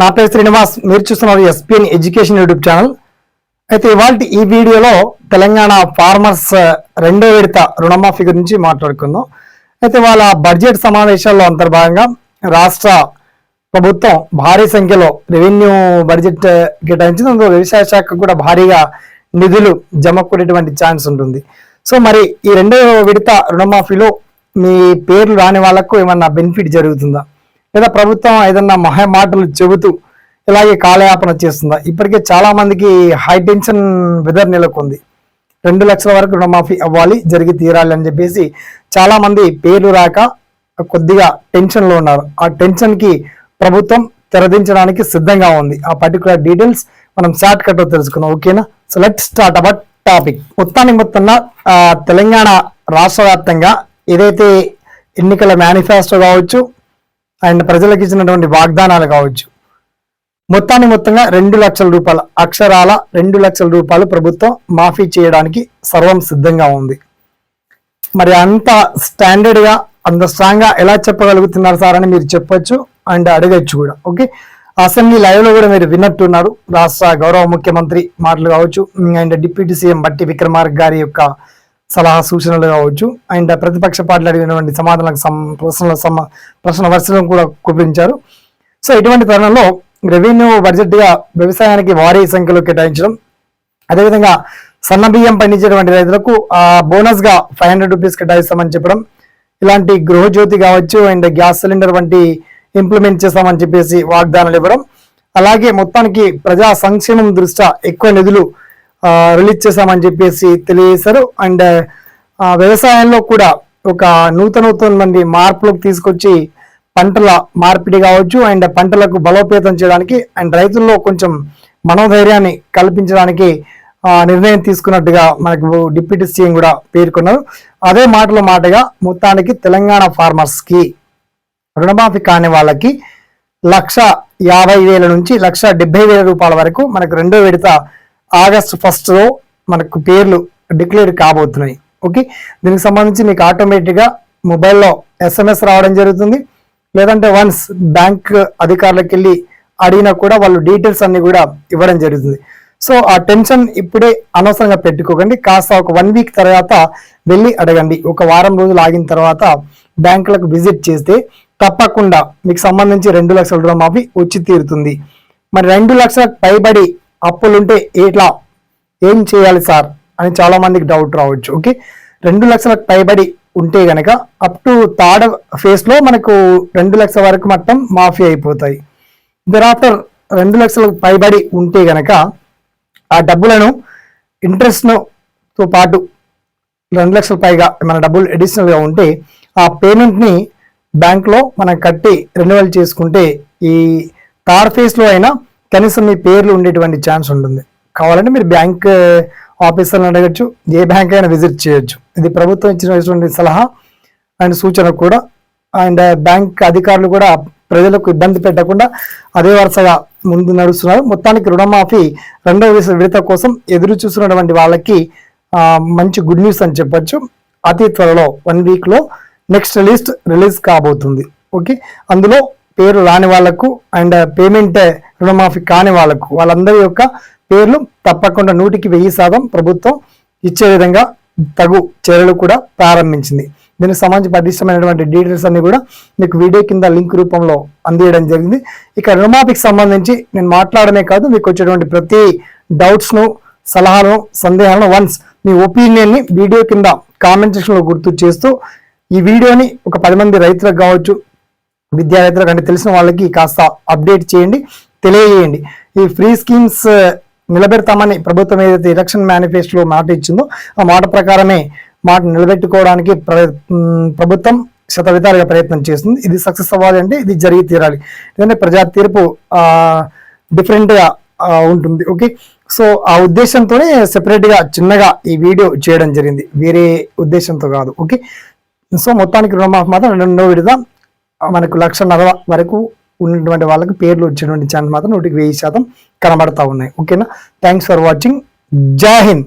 నా పేరు శ్రీనివాస్. మీరు చూస్తున్నారు ఎస్పీఎన్ ఎడ్యుకేషన్ యూట్యూబ్ ఛానల్ అయితే ఇవాళ ఈ వీడియోలో తెలంగాణ ఫార్మర్స్ uh, రెండో విడత రుణమాఫీ గురించి మాట్లాడుకుందాం. అయితే వాళ్ళ బడ్జెట్ సమావేశాల్లో అంతర్భాగంగా రాష్ట్ర ప్రభుత్వం భారీ సంఖ్యలో రెవెన్యూ బడ్జెట్ uh, కేటాయించింది. అందులో వ్యవసాయ శాఖ కూడా భారీగా నిధులు జమ కూడేటువంటి ఛాన్స్ ఉంటుంది. సో మరి ఈ రెండో విడత రుణమాఫీలో మీ పేర్లు రాని వాళ్ళకు ఏమన్నా బెనిఫిట్ జరుగుతుందా? లేదా ప్రభుత్వం ఏదన్నా మహా మాటలు చెబుతూ ఇలాగే కాలయాపన చేస్తుందా? ఇప్పటికే చాలా మందికి హై టెన్షన్ వెదర్ నెలకొంది. రెండు లక్షల వరకు రుణమాఫీ అవ్వాలి జరిగి తీరాలి అని చెప్పేసి చాలా మంది పేర్లు రాక కొద్దిగా టెన్షన్లో ఉన్నారు. ఆ టెన్షన్కి ప్రభుత్వం తెరదించడానికి సిద్ధంగా ఉంది. ఆ పర్టికులర్ డీటెయిల్స్ మనం షార్ట్ కట్ తెలుసుకుందాం. ఓకేనా? So let start about topic మొత్తానికి మొత్తంగా తెలంగాణ రాష్ట్ర వ్యాప్తంగా ఏదైతే ఎన్నికల మేనిఫెస్టో కావచ్చు అండ్ ప్రజలకు ఇచ్చినటువంటి వాగ్దానాలు కావచ్చు. మొత్తాన్ని మొత్తంగా రెండు లక్షల రూపాయల అక్షరాల రెండు లక్షల రూపాయలు ప్రభుత్వం మాఫీ చేయడానికి సర్వం సిద్ధంగా ఉంది. మరి అంత స్టాండర్డ్గా అంత స్ట్రాంగ్గా ఎలా చెప్పగలుగుతున్నారు సార్ అని మీరు చెప్పొచ్చు అండ్ అడగచ్చు కూడా. ఓకే? అసెంబ్లీ లైవ్లో కూడా మీరు విన్నట్టున్నారు. రాష్ట్ర గౌరవ ముఖ్యమంత్రి మాటలు కావచ్చు. అండ్ డిప్యూటీ సీఎం బట్టి విక్రమార్క గారి యొక్క సలహా సూచనలు కావచ్చు. అండ్ ప్రతిపక్ష పార్టీలు అడిగినటువంటి సమాధానాలకు ప్రశ్నల సమ ప్రశ్న వర్షం కూడా కుపించారు సో ఇటువంటి తరుణంలో రెవెన్యూ బడ్జెట్గా వ్యవసాయానికి భారీ సంఖ్యలో కేటాయించడం అదేవిధంగా సన్న బియ్యం పండించేటువంటి రైతులకు ఆ బోనస్గా ఫైవ్ హండ్రెడ్ రూపీస్ కేటాయిస్తామని చెప్పడం ఇలాంటి గృహజ్యోతి కావచ్చు అండ్ గ్యాస్ సిలిండర్ వంటి ఇంప్లిమెంట్ చేస్తామని చెప్పేసి వాగ్దానాలు ఇవ్వడం అలాగే మొత్తానికి ప్రజా సంక్షేమం దృష్ట్యా ఎక్కువ నిధులు రిలీజ్ చేశామని చెప్పేసి తెలియజేశారు. అండ్ వ్యవసాయంలో కూడా ఒక నూతనూతనమైన మార్పులకు తీసుకొచ్చి పంటల మార్పిడి కావచ్చు అండ్ పంటలకు బలోపేతం చేయడానికి అండ్ రైతుల్లో కొంచెం మనోధైర్యాన్ని కల్పించడానికి నిర్ణయం తీసుకున్నట్టుగా మనకు డిప్యూటీ సీఎం కూడా పేర్కొన్నారు. అదే మాటల మాటగా మొత్తానికి తెలంగాణ ఫార్మర్స్కి రుణమాఫీ కాని వాళ్ళకి లక్ష యాభై వేల నుంచి లక్ష డెబ్బై వేల రూపాయల వరకు మనకు రెండో విడత ఆగస్ట్ ఫస్ట్లో మనకు పేర్లు డిక్లేర్ కాబోతున్నాయి. ఓకే దీనికి సంబంధించి మీకు ఆటోమేటిక్గా మొబైల్లో ఎస్ఎంఎస్ రావడం జరుగుతుంది. లేదంటే వన్స్ బ్యాంక్ అధికారులకు వెళ్ళి అడిగినా కూడా వాళ్ళు డీటెయిల్స్ అన్ని కూడా ఇవ్వడం జరుగుతుంది. సో ఆ టెన్షన్ ఇప్పుడే అనవసరంగా పెట్టుకోకండి. కాస్త ఒక వన్ వీక్ తర్వాత వెళ్ళి అడగండి. ఒక వారం రోజులు ఆగిన తర్వాత బ్యాంకులకు విజిట్ చేస్తే తప్పకుండా మీకు సంబంధించి రెండు లక్షల రుణమాఫీ వచ్చి తీరుతుంది. మరి రెండు లక్షలకు పైబడి అప్పులుంటే ఎట్లా ఏం చేయాలి సార్ అని చాలా మందికి డౌట్ రావచ్చు ఓకే రెండు లక్షలకు పైబడి ఉంటే గనక అప్ టు థర్డ్ ఫేజ్లో మనకు రెండు లక్షల వరకు మొత్తం మాఫీ అయిపోతాయి. దరాఫ్టర్ రెండు లక్షలకు పైబడి ఉంటే గనక ఆ డబ్బులను ఇంట్రెస్ట్తో పాటు రెండు లక్షల పైగా మన డబ్బులు అడిషనల్గా ఉంటే ఆ పేమెంట్ని బ్యాంక్లో మనం కట్టి రెన్యువల్ చేసుకుంటే ఈ థర్డ్ ఫేజ్లో అయినా కనీసం మీ పేర్లు ఉండేటువంటి ఛాన్స్ ఉంటుంది. కావాలంటే మీరు బ్యాంక్ ఆఫీసర్ని eh, అడగచ్చు ఏ బ్యాంక్ అయినా విజిట్ చేయొచ్చు. ఇది ప్రభుత్వం ఇచ్చినటువంటి సలహా అండ్ సూచన కూడా. అండ్ eh, బ్యాంక్ అధికారులు కూడా ప్రజలకు ఇబ్బంది పెట్టకుండా అదే వరుసగా ముందు నడుస్తున్నారు. మొత్తానికి రుణమాఫీ రెండవ విడత- కోసం ఎదురు చూస్తున్నటువంటి వాళ్ళకి మంచి గుడ్ న్యూస్ అని చెప్పొచ్చు. అతి త్వరలో వన్ వీక్లో నెక్స్ట్ లిస్ట్ రిలీజ్ కాబోతుంది. ఓకే అందులో పేరు రాని వాళ్ళకు అండ్ పేమెంట్ రుణమాఫీ కాని వాళ్ళకు వాళ్ళందరి యొక్క పేర్లు తప్పకుండా నూటికి వెయ్యి శాతం ప్రభుత్వం ఇచ్చే విధంగా తగు చర్యలు కూడా ప్రారంభించింది. దీనికి సంబంధించి పటిష్టమైనటువంటి డీటెయిల్స్ అన్ని కూడా మీకు వీడియో కింద లింక్ రూపంలో అందియడం జరిగింది. ఇక రుణమాఫీకి సంబంధించి నేను మాట్లాడమే కాదు మీకు వచ్చేటువంటి ప్రతి డౌట్స్ను సలహాలను సందేహాలను వన్స్ మీ ఒపీనియన్ని వీడియో కింద కామెంట్ సెక్షన్లో గుర్తు చేస్తూ ఈ వీడియోని ఒక పది మంది రైతులకు కావచ్చు విద్యావేత్తలకు అంటే తెలిసిన వాళ్ళకి కాస్త అప్డేట్ చేయండి తెలియజేయండి. ఈ ఫ్రీ స్కీమ్స్ నిలబెడతామని ప్రభుత్వం ఏదైతే ఎలక్షన్ మేనిఫెస్టోలో మాట ఇచ్చిందో ఆ మాట ప్రకారమే మాట నిలబెట్టుకోవడానికి ప్రభుత్వం శతవిధాలుగా ప్రయత్నం చేస్తుంది. ఇది సక్సెస్ అవ్వాలి అంటే ఇది జరిగి తీరాలి. ఎందుకంటే ప్రజా తీర్పు డిఫరెంట్గా ఉంటుంది. ఓకే సో ఆ ఉద్దేశంతోనే సెపరేట్గా చిన్నగా ఈ వీడియో చేయడం జరిగింది. వేరే ఉద్దేశంతో కాదు. ఓకే సో మొత్తానికి రుణమాఫీ మాత్రం రెండో విడత మనకు లక్షన్నర వరకు ఉన్నటువంటి వాళ్ళకి పేర్లు వచ్చేటువంటి ఛాన్స్ మాత్రం నూటికి వెయ్యి శాతం కనబడతా ఉన్నాయి. ఓకేనా? థ్యాంక్స్ ఫర్ వాచింగ్ జై హింద్.